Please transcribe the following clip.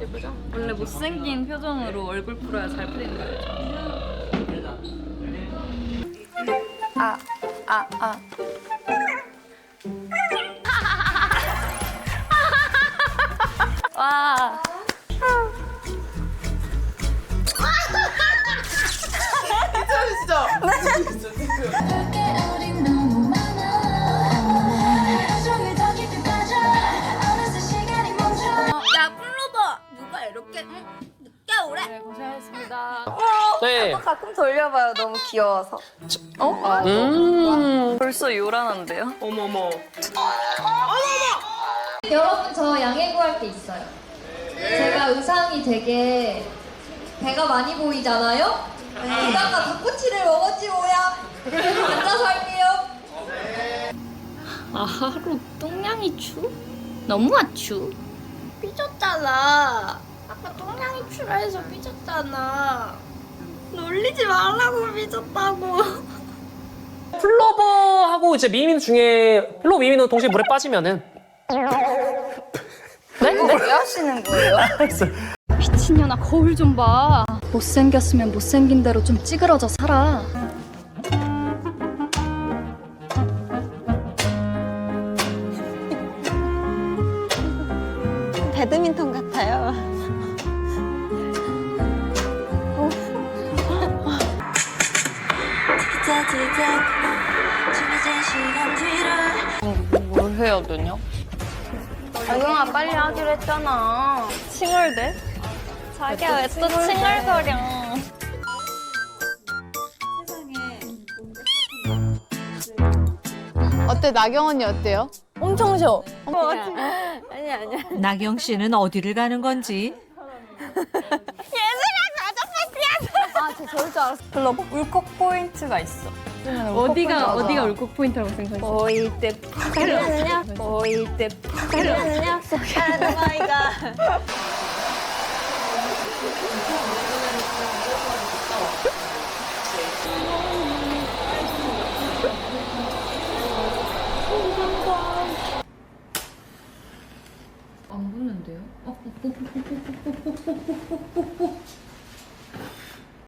예쁘죠? 원래 못생긴 표정으로 얼굴 풀어야 잘 풀리는 거예요. 아, 아, 아. 와. 멈춰 야, 플로버! 누가 이렇게 응? 오래? 네, 고생하셨습니다. 네. 가끔 돌려봐요. 너무 귀여워서. 어? 아, 음. 벌써 요란한데요? 어머머. 여러분 저 양해 구할 게 있어요. 제가 의상이 되게 배가 많이 보이잖아요. 이따가 닭꼬치를 먹었지 뭐야. 앉아서 할게요. 아 하루 똥냥이 추? 너무 아추 삐졌잖아 아까 똥냥이 추라 해서 삐졌잖아. 놀리지 말라고 삐졌다고. 플로버하고 이제 미민 중에 플로버 미민은 동시에 물에 빠지면은. 네? 왜 하시는 거예요? 미친년아 거울 좀 봐. 못생겼으면 못생긴 대로 좀 찌그러져 살아. 배드민턴 같아요. 뭘 해야 되냐? 아경아 빨리 하기로 했잖아. 칭얼대? 자기야 왜 또 칭얼거려? 어때 나경 언니 어때요? 엄청 쉬어. 나경 씨는 어디를 가는 건지 아, 저럴 줄 알았어. 불러봐. 울컥 포인트가 있어. 어디가 어디가 울컥 포인트라고 생각했어? 보일 때 폭이라느냐? 보일 때 폭이라느냐? 속이라느냐? 안 붙는데요? 어, 뽀뽀뽀뽀뽀뽀뽀뽀뽀뽀